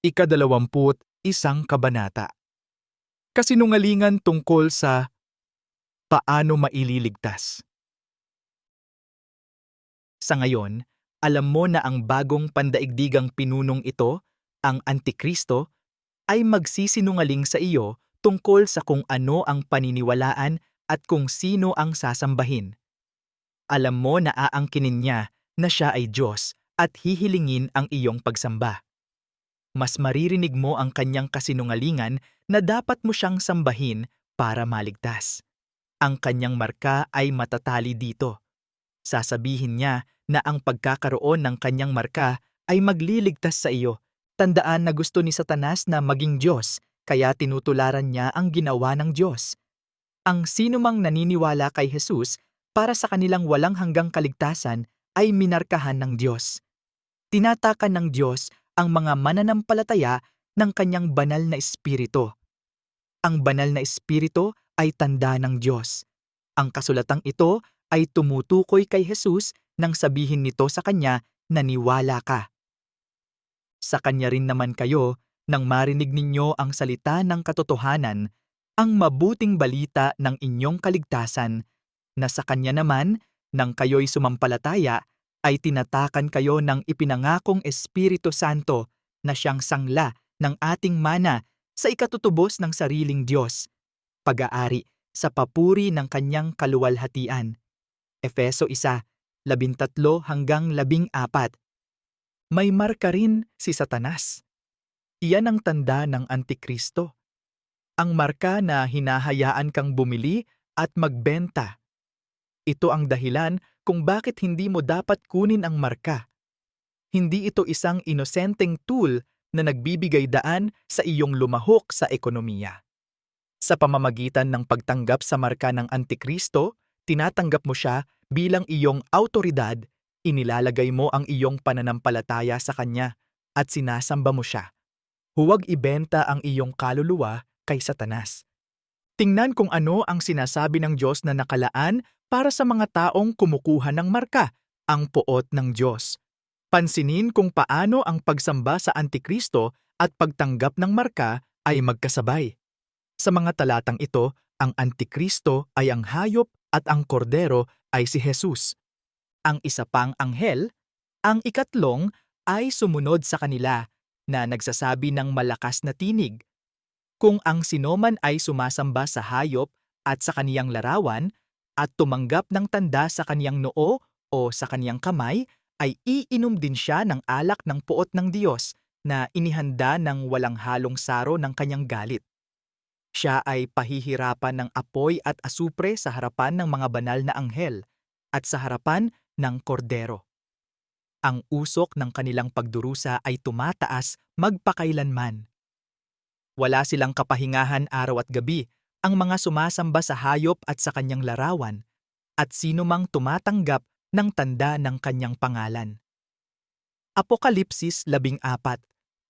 ikadalawamput isang kabanata. Kasinungalingan tungkol sa paano maililigtas. Sa ngayon, alam mo na ang bagong pandaigdigang pinunong ito, ang Antikristo, ay magsisinungaling sa iyo tungkol sa kung ano ang paniniwalaan at kung sino ang sasambahin. Alam mo na aangkinin niya na siya ay Diyos at hihilingin ang iyong pagsamba. Mas maririnig mo ang kanyang kasinungalingan na dapat mo siyang sambahin para maligtas. Ang kanyang marka ay matatali dito. Sasabihin niya na ang pagkakaroon ng kanyang marka ay magliligtas sa iyo. Tandaan na gusto ni Satanas na maging Diyos, kaya tinutularan niya ang ginawa ng Diyos. Ang sinumang naniniwala kay Jesus para sa kanilang walang hanggang kaligtasan ay minarkahan ng Diyos. Tinatakan ng Diyos ang mga mananampalataya ng kanyang banal na espiritu. Ang banal na espiritu ay tanda ng Diyos. Ang kasulatang ito ay tumutukoy kay Jesus nang sabihin nito sa kanya na niwala ka. Sa kanya rin naman kayo nang marinig ninyo ang salita ng katotohanan, ang mabuting balita ng inyong kaligtasan, na sa kanya naman, nang kayo'y sumampalataya, ay tinatakan kayo ng ipinangakong Espiritu Santo na siyang sangla ng ating mana sa ikatutubos ng sariling Diyos, pag-aari sa papuri ng kanyang kaluwalhatian. Efeso 1, 13 hanggang 14. May marka rin si Satanas. Iyan ang tanda ng Antikristo. Ang marka na hinahayaan kang bumili at magbenta. Ito ang dahilan kung bakit hindi mo dapat kunin ang marka. Hindi ito isang inosenteng tool na nagbibigay daan sa iyong lumahok sa ekonomiya. Sa pamamagitan ng pagtanggap sa marka ng Antikristo, tinatanggap mo siya bilang iyong autoridad, inilalagay mo ang iyong pananampalataya sa Kanya at sinasamba mo siya. Huwag ibenta ang iyong kaluluwa kay Satanas. Tingnan kung ano ang sinasabi ng Diyos na nakalaan para sa mga taong kumukuha ng marka, ang poot ng Diyos. Pansinin kung paano ang pagsamba sa Antikristo at pagtanggap ng marka ay magkasabay. Sa mga talatang ito, ang Antikristo ay ang hayop at ang kordero ay si Jesus. Ang isa pang anghel, ang ikatlong ay sumunod sa kanila na nagsasabi ng malakas na tinig. Kung ang sinoman ay sumasamba sa hayop at sa kaniyang larawan at tumanggap ng tanda sa kaniyang noo o sa kaniyang kamay, ay iinom din siya ng alak ng puot ng Diyos na inihanda ng walang halong saro ng kanyang galit. Siya ay pahihirapan ng apoy at asupre sa harapan ng mga banal na anghel at sa harapan ng kordero. Ang usok ng kanilang pagdurusa ay tumataas magpakailanman. Wala silang kapahingahan araw at gabi ang mga sumasamba sa hayop at sa kanyang larawan at sino mang tumatanggap ng tanda ng kanyang pangalan. Apokalipsis 14,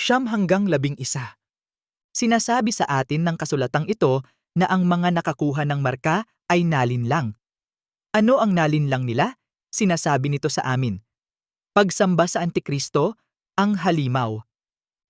siyam hanggang 11. Sinasabi sa atin ng kasulatang ito na ang mga nakakuha ng marka ay nalinlang. Ano ang nalinlang nila? Sinasabi nito sa amin. Pagsamba sa Antikristo, ang halimaw.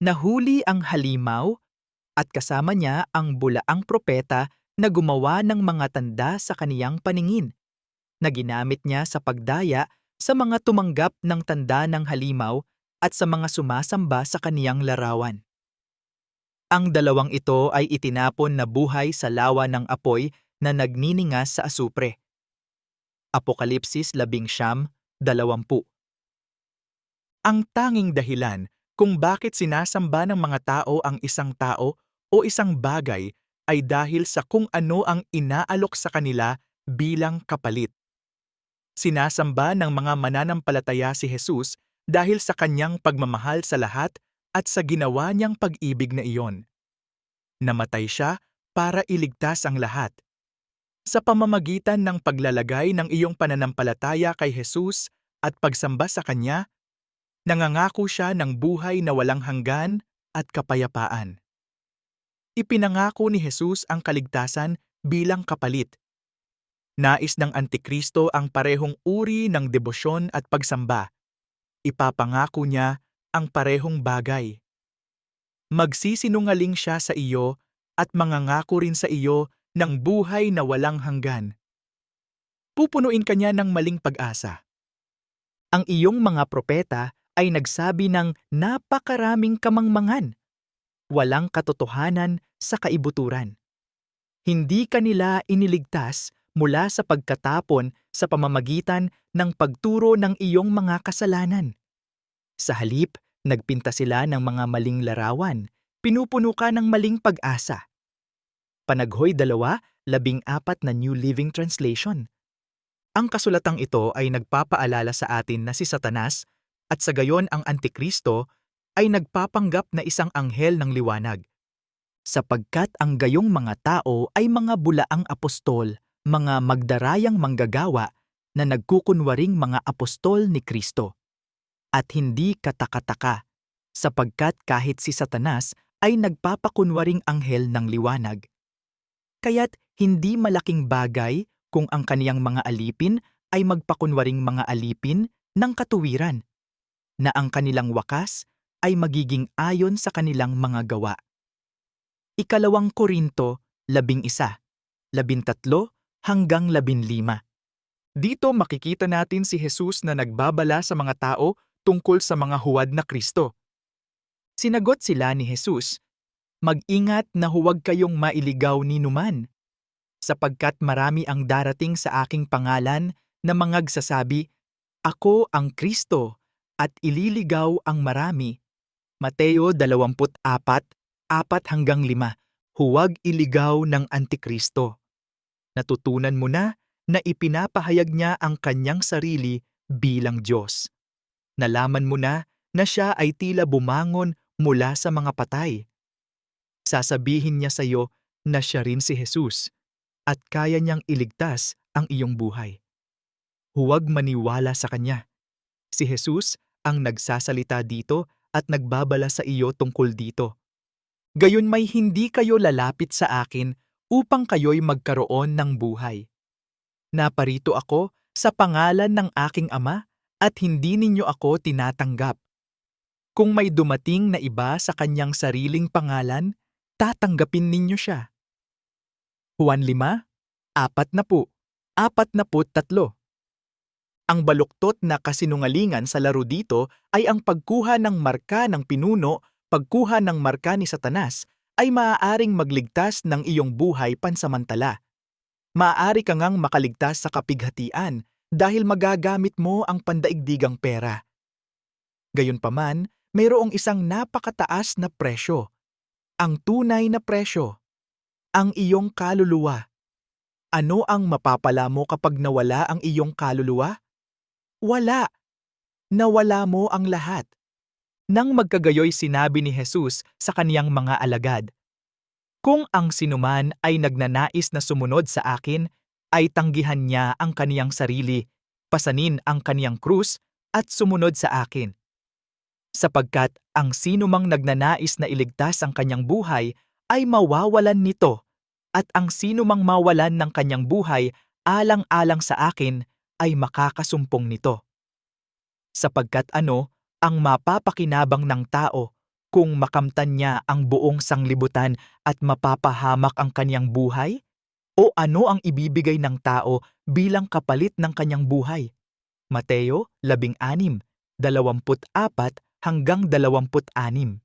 Nahuli ang halimaw at kasama niya ang bulaang propeta na gumawa ng mga tanda sa kaniyang paningin na ginamit niya sa pagdaya sa mga tumanggap ng tanda ng halimaw at sa mga sumasamba sa kaniyang larawan. Ang dalawang ito ay itinapon na buhay sa lawa ng apoy na nagniningas sa asupre. Apokalipsis 11:20 Ang tanging dahilan kung bakit sinasamba ng mga tao ang isang tao o isang bagay ay dahil sa kung ano ang inaalok sa kanila bilang kapalit. Sinasamba ng mga mananampalataya si Jesus dahil sa kanyang pagmamahal sa lahat at sa ginawa niyang pag-ibig na iyon. Namatay siya para iligtas ang lahat. Sa pamamagitan ng paglalagay ng iyong pananampalataya kay Jesus at pagsamba sa Kanya, nangangako siya ng buhay na walang hanggan at kapayapaan. Ipinangako ni Jesus ang kaligtasan bilang kapalit Nais ng Antikristo ang parehong uri ng debosyon at pagsamba. Ipapangako niya ang parehong bagay. magsisinungaling siya sa iyo at mangangako rin sa iyo ng buhay na walang hanggan. Pupunuin ka niya ng maling pag-asa. Ang iyong mga propeta ay nagsabi ng napakaraming kamangmangan. Walang katotohanan sa kaibuturan. Hindi kanila iniligtas mula sa pagkatapon sa pamamagitan ng pagturo ng iyong mga kasalanan. Sa halip, nagpinta sila ng mga maling larawan, pinupuno ka ng maling pag-asa. Panaghoy dalawa, labing apat na New Living Translation. Ang kasulatang ito ay nagpapaalala sa atin na si Satanas at sa gayon ang Antikristo ay nagpapanggap na isang anghel ng liwanag. Sapagkat ang gayong mga tao ay mga bulaang apostol, mga magdarayang manggagawa na nagkukunwaring mga apostol ni Kristo. At hindi katakataka, sapagkat kahit si Satanas ay nagpapakunwaring anghel ng liwanag. Kaya't hindi malaking bagay kung ang kaniyang mga alipin ay magpakunwaring mga alipin ng katuwiran, na ang kanilang wakas ay magiging ayon sa kanilang mga gawa. Ikalawang Korinto, labing isa, labintatlo hanggang labinlima. Dito makikita natin si Jesus na nagbabala sa mga tao tungkol sa mga huwad na Kristo. Sinagot sila ni Jesus, Mag-ingat na huwag kayong mailigaw ni numan, sapagkat marami ang darating sa aking pangalan na mangagsasabi, Ako ang Kristo, at ililigaw ang marami. Mateo 24, 4 hanggang 5 Huwag iligaw ng Antikristo. Natutunan mo na na ipinapahayag niya ang kanyang sarili bilang Diyos. Nalaman mo na na siya ay tila bumangon mula sa mga patay. Sasabihin niya sa iyo na siya rin si Jesus at kaya niyang iligtas ang iyong buhay. Huwag maniwala sa kanya. Si Jesus ang nagsasalita dito at nagbabala sa iyo tungkol dito. Gayon may hindi kayo lalapit sa akin upang kayo'y magkaroon ng buhay. Naparito ako sa pangalan ng aking ama at hindi ninyo ako tinatanggap. Kung may dumating na iba sa kanyang sariling pangalan, tatanggapin ninyo siya. Juan 5, apat na po, apat na po tatlo. Ang baluktot na kasinungalingan sa laro dito ay ang pagkuha ng marka ng pinuno, pagkuha ng marka ni Satanas, ay maaaring magligtas ng iyong buhay pansamantala. Maaari ka ngang makaligtas sa kapighatian dahil magagamit mo ang pandaigdigang pera. Gayunpaman, mayroong isang napakataas na presyo. Ang tunay na presyo. Ang iyong kaluluwa. Ano ang mapapala mo kapag nawala ang iyong kaluluwa? Wala. Nawala mo ang lahat. Nang magkagayoy sinabi ni Jesus sa kaniyang mga alagad, Kung ang sinuman ay nagnanais na sumunod sa akin, ay tanggihan niya ang kaniyang sarili, pasanin ang kaniyang krus, at sumunod sa akin. Sapagkat ang sinumang nagnanais na iligtas ang kanyang buhay ay mawawalan nito, at ang sinumang mawalan ng kanyang buhay alang-alang sa akin ay makakasumpong nito. Sapagkat ano ang mapapakinabang ng tao kung makamtan niya ang buong sanglibutan at mapapahamak ang kanyang buhay? O ano ang ibibigay ng tao bilang kapalit ng kanyang buhay? Mateo 16, 24 hanggang 26.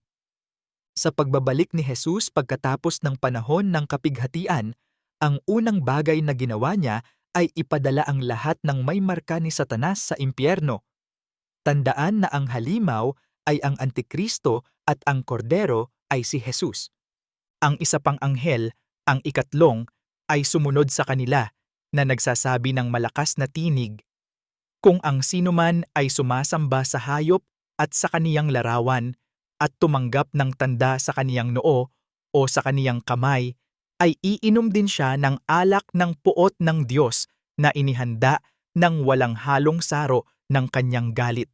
Sa pagbabalik ni Jesus pagkatapos ng panahon ng kapighatian, ang unang bagay na ginawa niya ay ipadala ang lahat ng may marka ni Satanas sa impyerno. Tandaan na ang halimaw ay ang Antikristo at ang Kordero ay si Jesus. Ang isa pang anghel, ang ikatlong, ay sumunod sa kanila na nagsasabi ng malakas na tinig, Kung ang sinuman ay sumasamba sa hayop at sa kaniyang larawan at tumanggap ng tanda sa kaniyang noo o sa kaniyang kamay, ay iinom din siya ng alak ng puot ng Diyos na inihanda ng walang halong saro ng kanyang galit.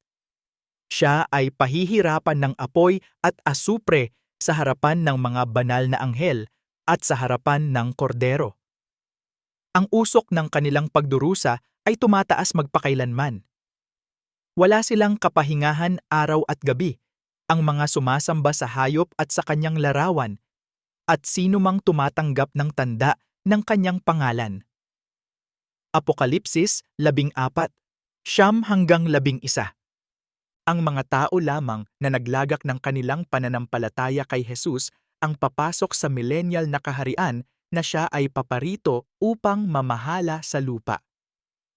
Siya ay pahihirapan ng apoy at asupre sa harapan ng mga banal na anghel at sa harapan ng kordero. Ang usok ng kanilang pagdurusa ay tumataas magpakailanman. Wala silang kapahingahan araw at gabi ang mga sumasamba sa hayop at sa kanyang larawan, at sino mang tumatanggap ng tanda ng kanyang pangalan. Apokalipsis 14, siyam hanggang labing isa. Ang mga tao lamang na naglagak ng kanilang pananampalataya kay Jesus ang papasok sa millennial na kaharian na siya ay paparito upang mamahala sa lupa.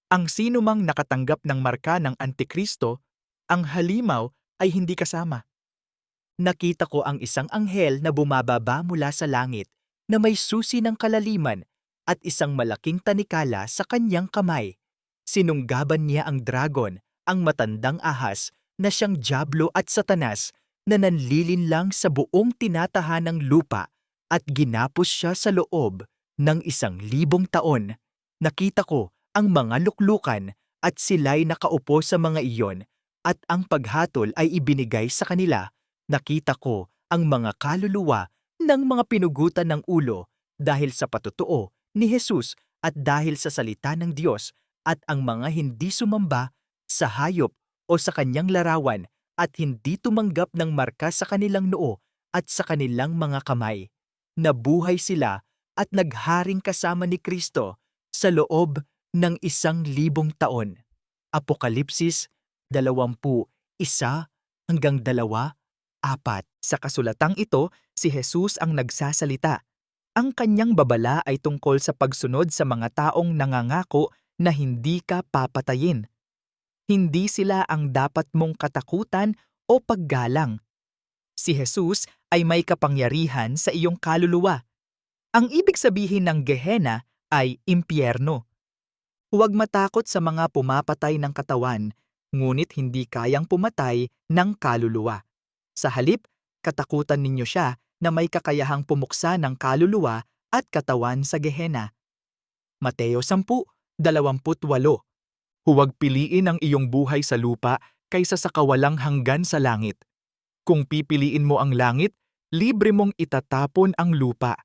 Ang sino mang nakatanggap ng marka ng Antikristo, ang halimaw ay hindi kasama. Nakita ko ang isang anghel na bumababa mula sa langit na may susi ng kalaliman at isang malaking tanikala sa kanyang kamay. Sinunggaban niya ang dragon, ang matandang ahas, na siyang Diablo at Satanas na nanlilin lang sa buong tinatahanang lupa at ginapos siya sa loob ng isang libong taon. Nakita ko ang mga luklukan at sila'y nakaupo sa mga iyon at ang paghatol ay ibinigay sa kanila. Nakita ko ang mga kaluluwa ng mga pinugutan ng ulo dahil sa patutuo ni Jesus at dahil sa salita ng Diyos at ang mga hindi sumamba sa hayop o sa kanyang larawan at hindi tumanggap ng marka sa kanilang noo at sa kanilang mga kamay. Nabuhay sila at nagharing kasama ni Kristo sa loob ng isang libong taon. Apokalipsis 20, isa hanggang dalawa, apat. Sa kasulatang ito, si Jesus ang nagsasalita. Ang kanyang babala ay tungkol sa pagsunod sa mga taong nangangako na hindi ka papatayin. Hindi sila ang dapat mong katakutan o paggalang. Si Jesus ay may kapangyarihan sa iyong kaluluwa. Ang ibig sabihin ng Gehenna ay impyerno. Huwag matakot sa mga pumapatay ng katawan, ngunit hindi kayang pumatay ng kaluluwa. Sa halip, katakutan ninyo siya na may kakayahang pumuksa ng kaluluwa at katawan sa Gehenna. Mateo 10:28 Huwag piliin ang iyong buhay sa lupa kaysa sa kawalang hanggan sa langit. Kung pipiliin mo ang langit, libre mong itatapon ang lupa.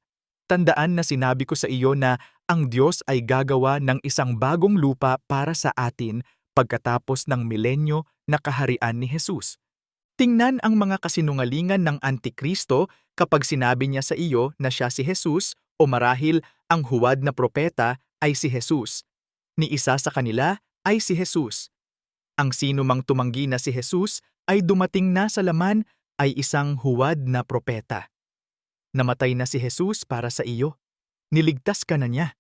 Tandaan na sinabi ko sa iyo na ang Diyos ay gagawa ng isang bagong lupa para sa atin pagkatapos ng milenyo na kaharian ni Jesus. Tingnan ang mga kasinungalingan ng Antikristo kapag sinabi niya sa iyo na siya si Jesus o marahil ang huwad na propeta ay si Jesus. Ni isa sa kanila ay si Jesus. Ang sino mang tumanggi na si Jesus ay dumating na sa laman ay isang huwad na propeta. Namatay na si Jesus para sa iyo. Niligtas ka na niya.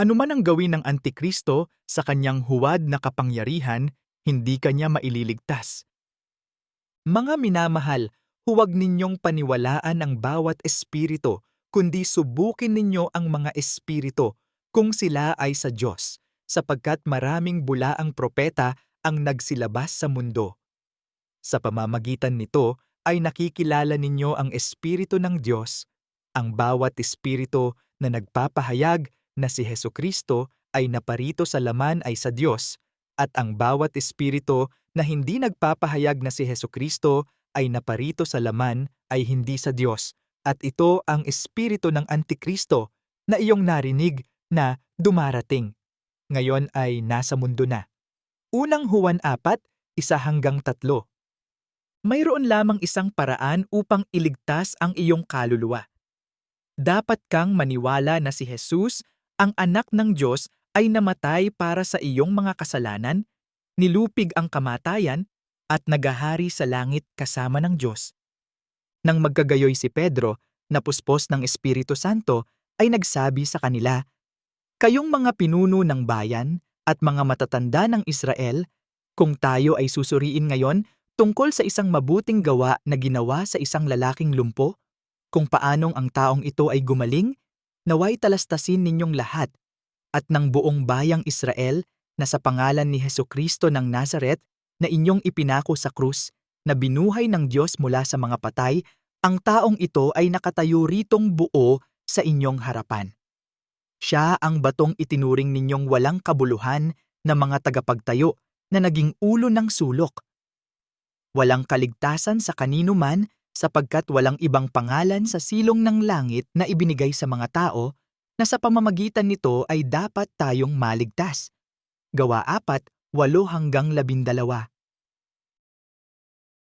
Ano man ang gawin ng Antikristo sa kanyang huwad na kapangyarihan, hindi kanya maililigtas. Mga minamahal, huwag ninyong paniwalaan ang bawat espiritu, kundi subukin ninyo ang mga espiritu kung sila ay sa Diyos, sapagkat maraming bulaang propeta ang nagsilabas sa mundo. Sa pamamagitan nito ay nakikilala ninyo ang Espiritu ng Diyos. Ang bawat espiritu na nagpapahayag na si Heso Kristo ay naparito sa laman ay sa Diyos, at ang bawat espiritu na hindi nagpapahayag na si Heso Kristo ay naparito sa laman ay hindi sa Diyos, at ito ang espiritu ng Antikristo na iyong narinig na dumarating. Ngayon ay nasa mundo na. Unang Juan 4, isa hanggang tatlo. Mayroon lamang isang paraan upang iligtas ang iyong kaluluwa. Dapat kang maniwala na si Jesus, ang anak ng Diyos, ay namatay para sa iyong mga kasalanan, nilupig ang kamatayan, at nagahari sa langit kasama ng Diyos. Nang magkagayoy si Pedro, napuspos ng Espiritu Santo, ay nagsabi sa kanila, Kayong mga pinuno ng bayan at mga matatanda ng Israel, kung tayo ay susuriin ngayon tungkol sa isang mabuting gawa na ginawa sa isang lalaking lumpo, kung paanong ang taong ito ay gumaling, naway talastasin ninyong lahat at ng buong bayang Israel na sa pangalan ni Heso Kristo ng Nazaret na inyong ipinako sa krus na binuhay ng Diyos mula sa mga patay, ang taong ito ay nakatayo ritong buo sa inyong harapan. Siya ang batong itinuring ninyong walang kabuluhan na mga tagapagtayo na naging ulo ng sulok. Walang kaligtasan sa kanino man sapagkat walang ibang pangalan sa silong ng langit na ibinigay sa mga tao na sa pamamagitan nito ay dapat tayong maligtas. Gawa 4, 8 hanggang 12.